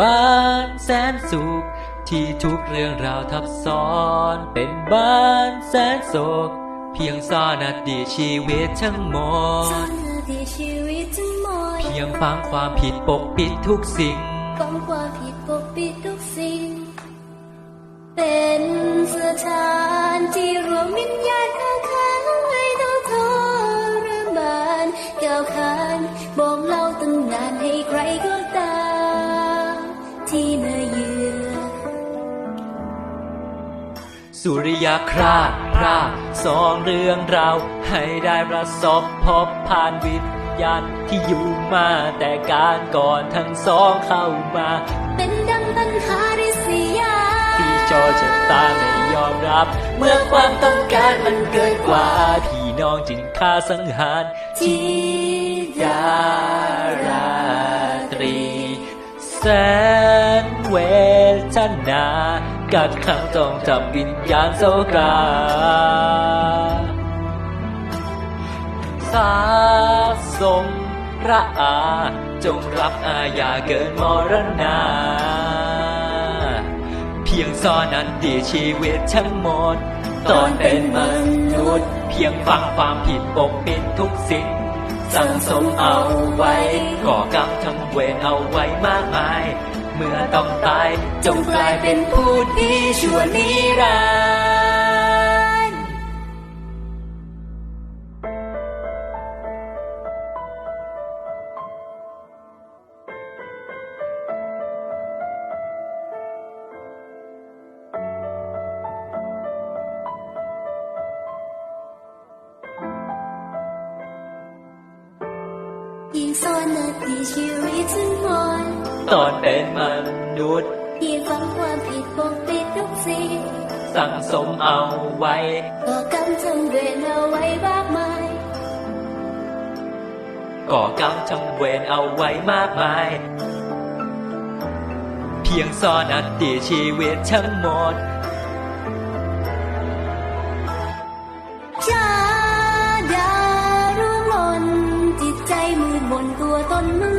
บ้านแสนสุข ที่ทุกเรื่องราวทับซ้อน เป็นบ้านแสนโศก เพียงซ่อนอดีตชีวิตทั้งหมซ่อดนอดีตชีวิตทั้งหมดเพียงฟังความผิดปกปิดทุกสิ่งฟังความผิดปกปิดทุกสิ่ง เป็นสถาน สุริยคราชราสองเรื่องราวให้ได้ประสบพบผ่านวิญญาณที่อยู่มาแต่การก่อนทั้งสองเข้ามา เป็นดังตันหาริษยา ที่จอชะตาไม่ยอมรับ เมื่อความต้องการมันเกินกว่า พี่น้องจึงฆ่าสังหารทิดาราตรี แสนเวทนา กัดขังต้องจับวิญญาณโซกาสาสมพระอาจงรับอาญาเกินมรณา เพียงซ่อนอันดีชีวิตทั้งหมด ตอนเป็นมนุษย์ เพียงฟังความผิดปกปิดทุกสิ่งสั่งสมเอาไว้ก่อกรรมทำเวรเอาไว้มากมาย เมื่อต้องตาย จงกลายเป็นผู้ดีชั่วนิรันดร์ยิ่งซ่อนนาทีชีวิตทั้งหมด ตอนเป็นมนุษย์ยิ่งฟังความผิดปกปิดทุกสิ่งสั่งสมเอาไว้ก็กำทำเวรเอาไว้มากมายก่อกรรมจำเวรเอาไว้มากมาย เพียงซ่อนอดีตชีวิตทั้งหมดชาดารู้มนจิตใจมืดมนตัวตนมั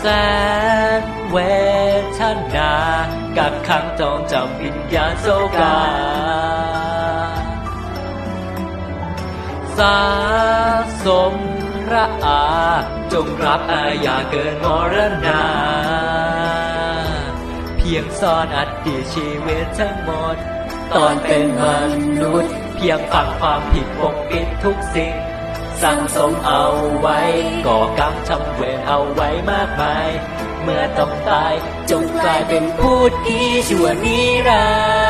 แสนเวทนากักขังจองจำวิญญาณโซกาสาสมพระอาจงรับอาญาเกินมรณา เพียงซ่อนอดีตชีวิตทั้งหมด ตอนเป็นมนุษย์ เพียงฟังความผิดปกปิดทุกสิ่ง สั่งสมเอาไว้ก่อกรรมทำเวรเอาไว้มากมาย เมื่อต้องตายจงกลายเป็นผู้ดีชั่วนิรันด